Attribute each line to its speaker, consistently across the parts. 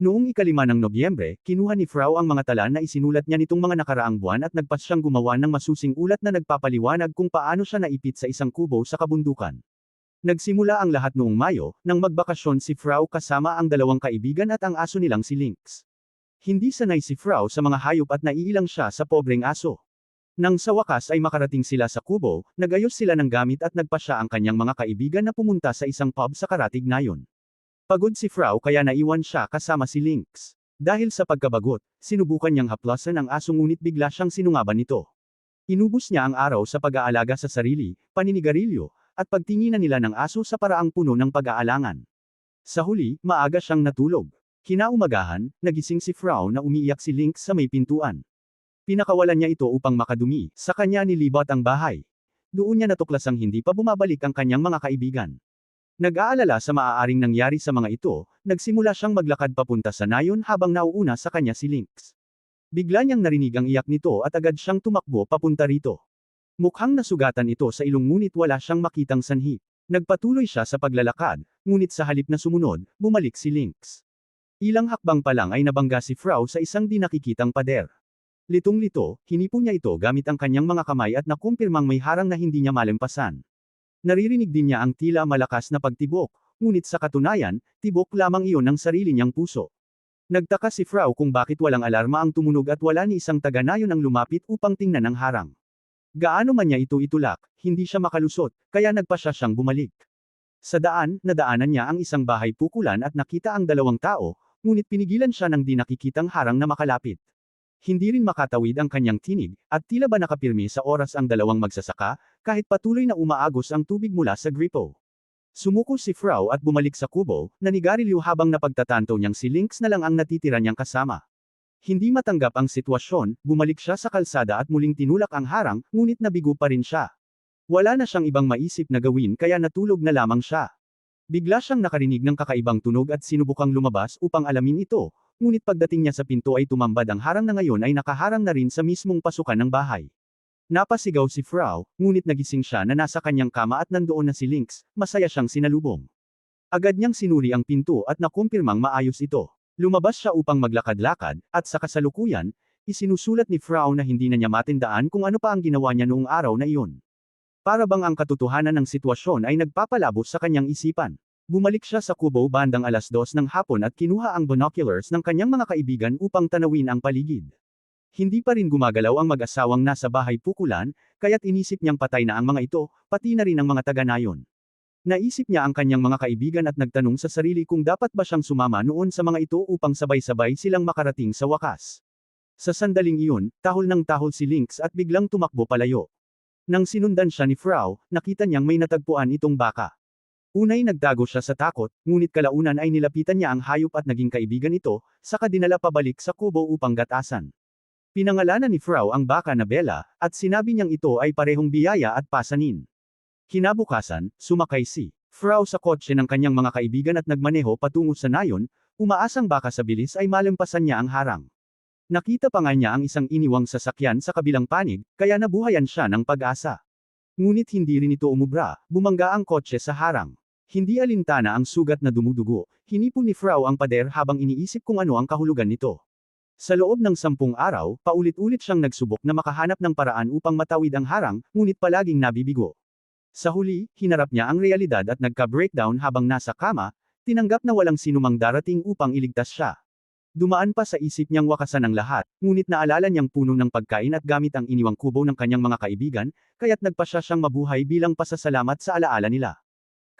Speaker 1: Noong ikalima ng Nobyembre, kinuha ni Frau ang mga tala na isinulat niya nitong mga nakaraang buwan at nagpas siyang gumawa ng masusing ulat na nagpapaliwanag kung paano siya naipit sa isang kubo sa kabundukan. Nagsimula ang lahat noong Mayo, nang magbakasyon si Frau kasama ang dalawang kaibigan at ang aso nilang si Lynx. Hindi sanay si Frau sa mga hayop at naiilang siya sa pobreng aso. Nang sa wakas ay makarating sila sa kubo, nagayos sila ng gamit at nagpasya ang kanyang mga kaibigan na pumunta sa isang pub sa Karatignayon. Pagod si Frau kaya naiwan siya kasama si Lynx. Dahil sa pagkabagot, sinubukan niyang haplasan ang aso ngunit bigla siyang sinungaban nito. Inubos niya ang araw sa pag-aalaga sa sarili, paninigarilyo, at pagtinginan nila ng aso sa paraang puno ng pag-aalangan. Sa huli, maaga siyang natulog. Kinaumagahan, nagising si Frau na umiiyak si Lynx sa may pintuan. Pinakawalan niya ito upang makadumi, sa kanya nilibot ang bahay. Doon niya natuklasang hindi pa bumabalik ang kanyang mga kaibigan. Nag-aalala sa maaaring nangyari sa mga ito, nagsimula siyang maglakad papunta sa nayon habang nauuna sa kanya si Lynx. Bigla niyang narinig ang iyak nito at agad siyang tumakbo papunta rito. Mukhang nasugatan ito sa ilong ngunit wala siyang makitang sanhi. Nagpatuloy siya sa paglalakad, ngunit sa halip na sumunod, bumalik si Lynx. Ilang hakbang pa lang ay nabangga si Frau sa isang di nakikitang pader. Litong-lito, hinipo niya ito gamit ang kanyang mga kamay at nakumpirmang may harang na hindi niya malempasan. Naririnig din niya ang tila malakas na pagtibok, ngunit sa katunayan, tibok lamang iyon ng sarili niyang puso. Nagtaka si Frau kung bakit walang alarma ang tumunog at wala ni isang taga-nayon ang lumapit upang tingnan ang harang. Gaano man niya ito itulak, hindi siya makalusot, kaya nagpa siya siyang bumalik. Sa daan, nadaanan niya ang isang bahay pukulan at nakita ang dalawang tao, ngunit pinigilan siya ng di nakikitang harang na makalapit. Hindi rin makatawid ang kanyang tinig, at tila ba nakapirmi sa oras ang dalawang magsasaka, kahit patuloy na umaagos ang tubig mula sa gripo. Sumuko si Frau at bumalik sa kubo, nanigarilyo habang napagtatanto niyang si Lynx na lang ang natitira niyang kasama. Hindi matanggap ang sitwasyon, bumalik siya sa kalsada at muling tinulak ang harang, ngunit nabigo pa rin siya. Wala na siyang ibang maisip na gawin kaya natulog na lamang siya. Bigla siyang nakarinig ng kakaibang tunog at sinubukang lumabas upang alamin ito, ngunit pagdating niya sa pinto ay tumambad ang harang na ngayon ay nakaharang na rin sa mismong pasukan ng bahay. Napasigaw si Frau, ngunit nagising siya na nasa kanyang kama at nandoon na si Lynx, masaya siyang sinalubong. Agad niyang sinuri ang pinto at nakumpirmang maayos ito. Lumabas siya upang maglakad-lakad, at sa kasalukuyan, isinusulat ni Frau na hindi na niya matindaan kung ano pa ang ginawa niya noong araw na iyon. Para bang ang katotohanan ng sitwasyon ay nagpapalabo sa kanyang isipan. Bumalik siya sa kubo bandang alas dos ng hapon at kinuha ang binoculars ng kanyang mga kaibigan upang tanawin ang paligid. Hindi pa rin gumagalaw ang mag-asawang nasa bahay pukulan, kaya't inisip niyang patay na ang mga ito, pati na rin ang mga taga-nayon. Naisip niya ang kanyang mga kaibigan at nagtanong sa sarili kung dapat ba siyang sumama noon sa mga ito upang sabay-sabay silang makarating sa wakas. Sa sandaling iyon, tahol ng tahol si Lynx at biglang tumakbo palayo. Nang sinundan siya ni Frau, nakita niyang may natagpuan itong baka. Unay nagtago siya sa takot, ngunit kalaunan ay nilapitan niya ang hayop at naging kaibigan ito, saka dinala pabalik sa kubo upang gatasan. Pinangalanan ni Frau ang baka na Bella, at sinabi niyang ito ay parehong biyaya at pasanin. Kinabukasan, sumakay si Frau sa kotse ng kanyang mga kaibigan at nagmaneho patungo sa nayon, umaasang baka sa bilis ay malampasan niya ang harang. Nakita pa nga niya ang isang iniwang sasakyan sa kabilang panig, kaya nabuhayan siya ng pag-asa. Ngunit hindi rin ito umubra, bumangga ang kotse sa harang. Hindi alintana ang sugat na dumudugo, hinipo ni Frau ang pader habang iniisip kung ano ang kahulugan nito. Sa loob ng sampung araw, paulit-ulit siyang nagsubok na makahanap ng paraan upang matawid ang harang, ngunit palaging nabibigo. Sa huli, hinarap niya ang realidad at nagka-breakdown habang nasa kama, tinanggap na walang sinumang darating upang iligtas siya. Dumaan pa sa isip niyang wakasan ang lahat, ngunit naalala niyang puno ng pagkain at gamit ang iniwang kubo ng kanyang mga kaibigan, kaya't nagpa siya siyang mabuhay bilang pasasalamat sa alaala nila.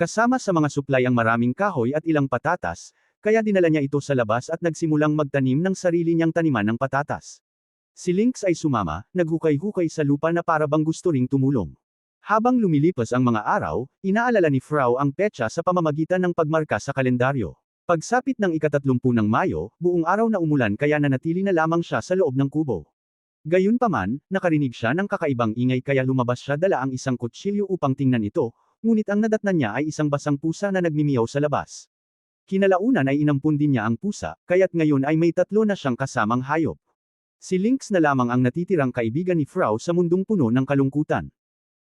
Speaker 1: Kasama sa mga suplay ang maraming kahoy at ilang patatas, kaya dinala niya ito sa labas at nagsimulang magtanim ng sarili niyang taniman ng patatas. Si Lynx ay sumama, naghukay-hukay sa lupa na para bang gusto ring tumulong. Habang lumilipas ang mga araw, inaalala ni Frau ang petsa sa pamamagitan ng pagmarka sa kalendaryo. Pagsapit ng ikatatlumpu ng Mayo, buong araw na umulan kaya nanatili na lamang siya sa loob ng kubo. Gayunpaman, nakarinig siya ng kakaibang ingay kaya lumabas siya dala ang isang kutsilyo upang tingnan ito, ngunit ang nadatnan niya ay isang basang pusa na nagmimiyaw sa labas. Kinalaunan ay inampun din niya ang pusa, kaya't ngayon ay may tatlo na siyang kasamang hayop. Si Lynx na lamang ang natitirang kaibigan ni Frau sa mundong puno ng kalungkutan.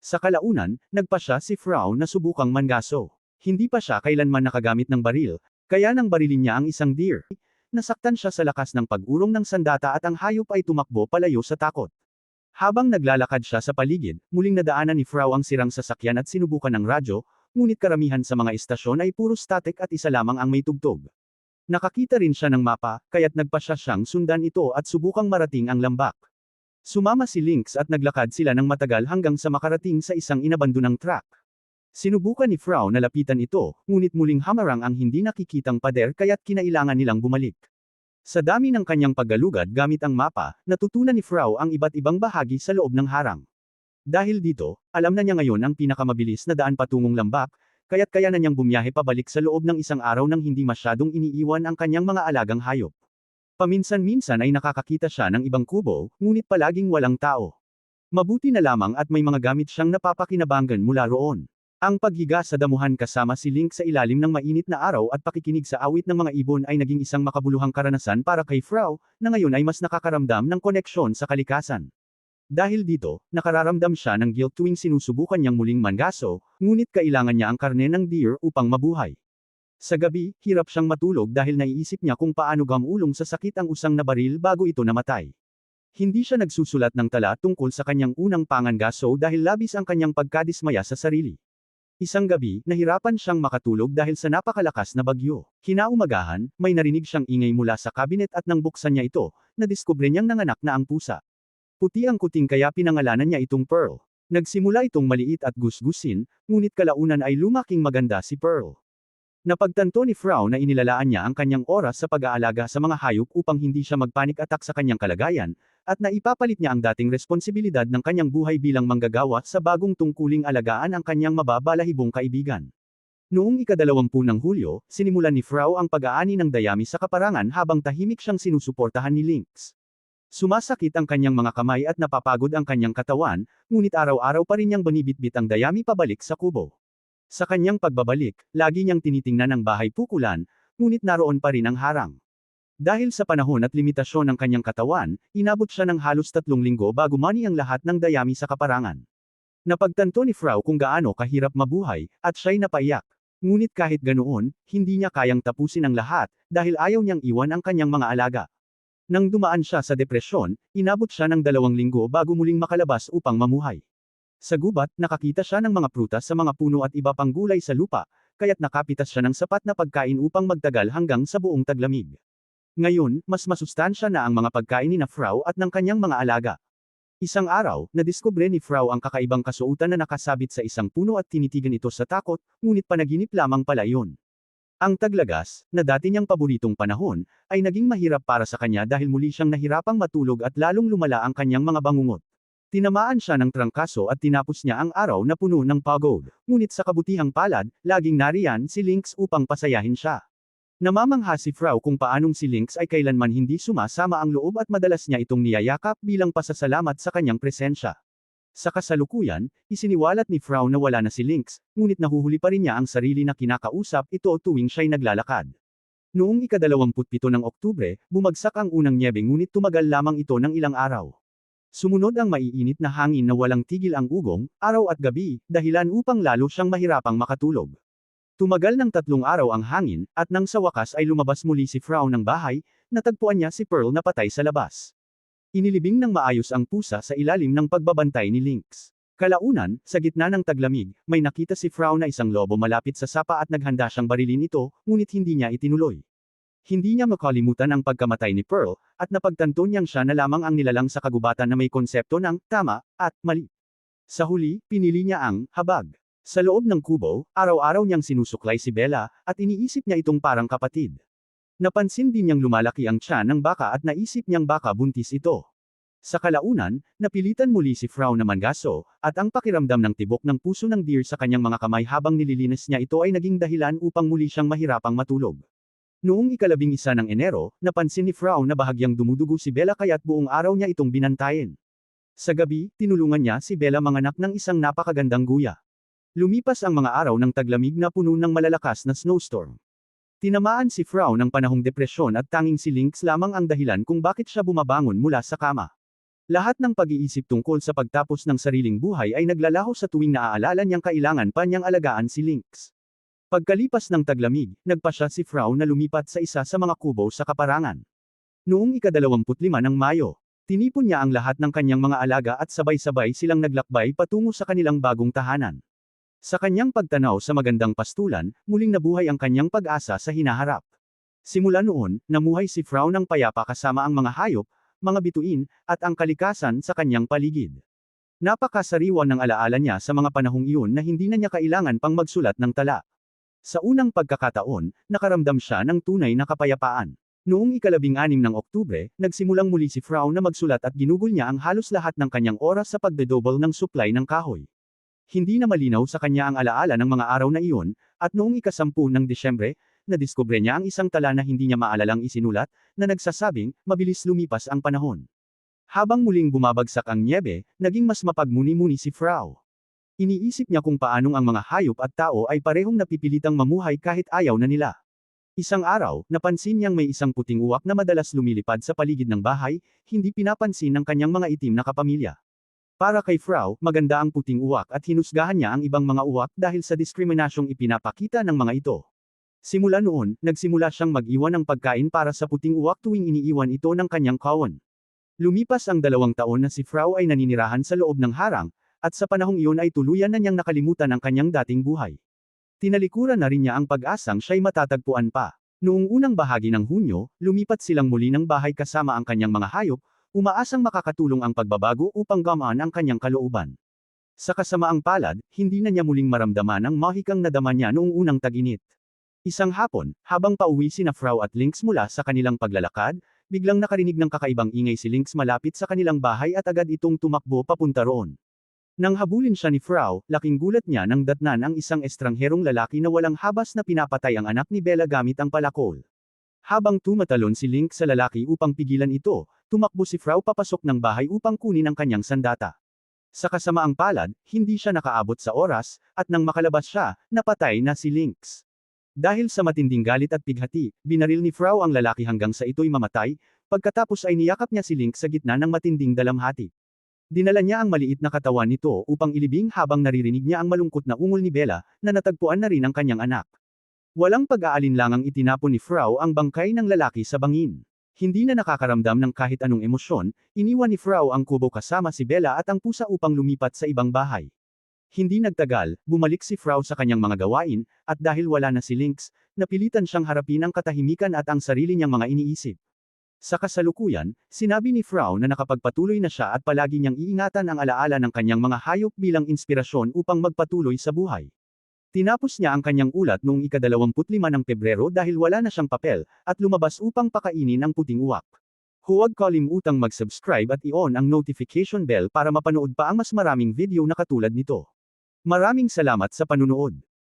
Speaker 1: Sa kalaunan, nagpa siya si Frau na subukang mangaso. Hindi pa siya kailanman nakagamit ng baril, kaya nang barilin niya ang isang deer. nasaktan siya sa lakas ng pag-urong ng sandata at ang hayop ay tumakbo palayo sa takot. Habang naglalakad siya sa paligid, muling nadaanan ni Frau ang sirang sasakyan at sinubukan ng radyo, ngunit karamihan sa mga istasyon ay puro static at isa lamang ang may tugtog. Nakakita rin siya ng mapa, kaya't nagpasya siyang sundan ito at subukang marating ang lambak. Sumama si Lynx at naglakad sila ng matagal hanggang sa makarating sa isang inabandonang truck. Sinubukan ni Frau na lapitan ito, ngunit muling hamarang ang hindi nakikitang pader kaya't kinailangan nilang bumalik. Sa dami ng kanyang paggalugad gamit ang mapa, natutunan ni Frau ang iba't ibang bahagi sa loob ng harang. Dahil dito, alam na niya ngayon ang pinakamabilis na daan patungong lambak, kaya't kaya na niyang bumiyahe pabalik sa loob ng isang araw nang hindi masyadong iniiwan ang kanyang mga alagang hayop. Paminsan-minsan ay nakakakita siya ng ibang kubo, ngunit palaging walang tao. Mabuti na lamang at may mga gamit siyang napapakinabangan mula roon. Ang paghiga sa damuhan kasama si Link sa ilalim ng mainit na araw at pakikinig sa awit ng mga ibon ay naging isang makabuluhang karanasan para kay Frau, na ngayon ay mas nakakaramdam ng koneksyon sa kalikasan. Dahil dito, nakararamdam siya ng guilt tuwing sinusubukan niyang muling mangaso, ngunit kailangan niya ang karne ng deer upang mabuhay. Sa gabi, hirap siyang matulog dahil naiisip niya kung paano gamulong sa sakit ang usang na baril bago ito namatay. Hindi siya nagsusulat ng tala tungkol sa kanyang unang pangangaso dahil labis ang kanyang pagkadismaya sa sarili. Isang gabi, nahirapan siyang makatulog dahil sa napakalakas na bagyo. Kinaumagahan, may narinig siyang ingay mula sa kabinet at nang buksan niya ito, nadiskubre niyang nanganak na ang pusa. Puti ang kuting kaya pinangalanan niya itong Pearl. Nagsimula itong maliit at gusgusin, ngunit kalaunan ay lumaking maganda si Pearl. Napagtanto ni Frau na inilalaan niya ang kanyang oras sa pag-aalaga sa mga hayop upang hindi siya magpanik attack sa kanyang kalagayan, at naipapalit niya ang dating responsibilidad ng kanyang buhay bilang manggagawa sa bagong tungkuling alagaan ang kanyang mababalahibong kaibigan. Noong ikadalawampu ng Hulyo, sinimulan ni Frau ang pag-aani ng dayami sa kaparangan habang tahimik siyang sinusuportahan ni Lynx. Sumasakit ang kanyang mga kamay at napapagod ang kanyang katawan, ngunit araw-araw pa rin niyang banibitbit ang dayami pabalik sa kubo. Sa kanyang pagbabalik, lagi niyang tinitingnan ang bahay pukulan, ngunit naroon pa rin ang harang. Dahil sa panahon at limitasyon ng kanyang katawan, inabot siya ng halos tatlong linggo bago mani ang lahat ng dayami sa kaparangan. Napagtanto ni Frau kung gaano kahirap mabuhay, at siya'y napaiyak. Ngunit kahit ganoon, hindi niya kayang tapusin ang lahat, dahil ayaw niyang iwan ang kanyang mga alaga. Nang dumaan siya sa depresyon, inabot siya ng dalawang linggo bago muling makalabas upang mamuhay. Sa gubat, nakakita siya ng mga prutas sa mga puno at iba pang gulay sa lupa, kaya't nakapitas siya ng sapat na pagkain upang magtagal hanggang sa buong taglamig. Ngayon, mas masustansya na ang mga pagkain ni na Frau at ng kanyang mga alaga. Isang araw, nadiskubre ni Frau ang kakaibang kasuotan na nakasabit sa isang puno at tinitigan ito sa takot, ngunit panaginip lamang pala iyon. Ang taglagas, na dati niyang paboritong panahon, ay naging mahirap para sa kanya dahil muli siyang nahirapang matulog at lalong lumala ang kanyang mga bangungot. Tinamaan siya ng trangkaso at tinapos niya ang araw na puno ng pagod. Ngunit sa kabutihang palad, laging nariyan si Lynx upang pasayahin siya. Namamangha si Frau kung paanong si Lynx ay kailanman hindi sumasama ang loob at madalas niya itong niyayakap bilang pasasalamat sa kanyang presensya. Sa kasalukuyan, isiniwalat ni Frau na wala na si Lynx, ngunit nahuhuli pa rin niya ang sarili na kinakausap ito tuwing siya'y naglalakad. Noong ikadalawamputpito ng Oktubre, bumagsak ang unang nyebe ngunit tumagal lamang ito ng ilang araw. Sumunod ang maiinit na hangin na walang tigil ang ugong, araw at gabi, dahilan upang lalo siyang mahirapang makatulog. Tumagal ng tatlong araw ang hangin, at nang sa wakas ay lumabas muli si Frau ng bahay, natagpuan niya si Pearl na patay sa labas. Inilibing ng maayos ang pusa sa ilalim ng pagbabantay ni Lynx. Kalaunan, sa gitna ng taglamig, may nakita si Frau na isang lobo malapit sa sapa at naghanda siyang barilin ito, ngunit hindi niya itinuloy. Hindi niya makalimutan ang pagkamatay ni Pearl, at napagtanto niyang siya na lamang ang nilalang sa kagubatan na may konsepto ng tama at mali. Sa huli, pinili niya ang habag. Sa loob ng kubo, araw-araw niyang sinusuklay si Bella, at iniisip niya itong parang kapatid. Napansin din niyang lumalaki ang tiyan ng baka at naisip niyang baka buntis ito. Sa kalaunan, napilitan muli si Frau na mangaso, at ang pakiramdam ng tibok ng puso ng deer sa kanyang mga kamay habang nililinis niya ito ay naging dahilan upang muli siyang mahirapang matulog. Noong ikalabing isa ng Enero, napansin ni Frau na bahagyang dumudugo si Bella kaya't buong araw niya itong binantayin. Sa gabi, tinulungan niya si Bella manganak ng isang napakagandang guya. Lumipas ang mga araw ng taglamig na puno ng malalakas na snowstorm. Tinamaan si Frau ng panahong depresyon at tanging si Lynx lamang ang dahilan kung bakit siya bumabangon mula sa kama. Lahat ng pag-iisip tungkol sa pagtapos ng sariling buhay ay naglalaho sa tuwing naaalala niyang kailangan pa niyang alagaan si Lynx. Pagkalipas ng taglamig, nagpasya si Frau na lumipat sa isa sa mga kubo sa kaparangan. Noong ikadalawamput lima ng Mayo, tinipon niya ang lahat ng kanyang mga alaga at sabay-sabay silang naglakbay patungo sa kanilang bagong tahanan. Sa kanyang pagtanaw sa magandang pastulan, muling nabuhay ang kanyang pag-asa sa hinaharap. Simula noon, namuhay si Frau ng payapa kasama ang mga hayop, mga bituin, at ang kalikasan sa kanyang paligid. Napakasariwa ng alaala niya sa mga panahong iyon na hindi na niya kailangan pang magsulat ng tala. Sa unang pagkakataon, nakaramdam siya ng tunay na kapayapaan. Noong ikalabing-anim ng Oktubre, nagsimulang muli si Frau na magsulat at ginugol niya ang halos lahat ng kanyang oras sa pagdedouble ng supply ng kahoy. Hindi na malinaw sa kanya ang alaala ng mga araw na iyon, at noong ikasampu ng Disyembre, nadiskubre niya ang isang tala na hindi niya maalalang isinulat, na nagsasabing, mabilis lumipas ang panahon. Habang muling bumabagsak ang niebe, naging mas mapagmuni-muni si Frau. Iniisip niya kung paanong ang mga hayop at tao ay parehong napipilitang mamuhay kahit ayaw na nila. Isang araw, napansin niyang may isang puting uwak na madalas lumilipad sa paligid ng bahay, hindi pinapansin ng kanyang mga itim na kapamilya. Para kay Frau, maganda ang puting uwak at hinusgahan niya ang ibang mga uwak dahil sa diskriminasyong ipinapakita ng mga ito. Simula noon, nagsimula siyang mag-iwan ng pagkain para sa puting uwak tuwing iniiwan ito ng kanyang kawan. Lumipas ang dalawang taon na si Frau ay naninirahan sa loob ng harang, at sa panahong iyon ay tuluyan na niyang nakalimutan ang kanyang dating buhay. Tinalikuran na rin niya ang pag-asang siya'y matatagpuan pa. Noong unang bahagi ng Hunyo, lumipat silang muli ng bahay kasama ang kanyang mga hayop, umaasang makakatulong ang pagbabago upang gamaan ang kanyang kalooban. Sa kasamaang palad, hindi na niya muling maramdaman ang mahikang nadama niya noong unang tag-init. Isang hapon, habang pauwi sina Frau at Lynx mula sa kanilang paglalakad, biglang nakarinig ng kakaibang ingay si Lynx malapit sa kanilang bahay at agad itong tumakbo papunta roon. Nang habulin siya ni Frau, laking gulat niya nang datnan ang isang estrangherong lalaki na walang habas na pinapatay ang anak ni Bella gamit ang palakol. Habang tumatalon si Link sa lalaki upang pigilan ito, tumakbo si Frau papasok ng bahay upang kunin ang kanyang sandata. Sa kasamaang palad, hindi siya nakaabot sa oras, at nang makalabas siya, napatay na si Lynx. Dahil sa matinding galit at pighati, binaril ni Frau ang lalaki hanggang sa ito'y mamatay, pagkatapos ay niyakap niya si Link sa gitna ng matinding dalamhati. Dinala niya ang maliit na katawan nito upang ilibing habang naririnig niya ang malungkot na ungol ni Bella, na natagpuan na rin ang kanyang anak. Walang pag-aalinlangang itinapon ni Frau ang bangkay ng lalaki sa bangin. Hindi na nakakaramdam ng kahit anong emosyon, iniwan ni Frau ang kubo kasama si Bella at ang pusa upang lumipat sa ibang bahay. Hindi nagtagal, bumalik si Frau sa kanyang mga gawain, at dahil wala na si Lynx, napilitan siyang harapin ang katahimikan at ang sarili niyang mga iniisip. Sa kasalukuyan, sinabi ni Frau na nakapagpatuloy na siya at palagi niyang iingatan ang alaala ng kanyang mga hayop bilang inspirasyon upang magpatuloy sa buhay. Tinapos niya ang kanyang ulat noong ikadalawamput-lima ng Pebrero dahil wala na siyang papel, at lumabas upang pakainin ang puting uwak. Huwag kalimutang mag-subscribe at i-on ang notification bell para mapanood pa ang mas maraming video na katulad nito. Maraming salamat sa panunood.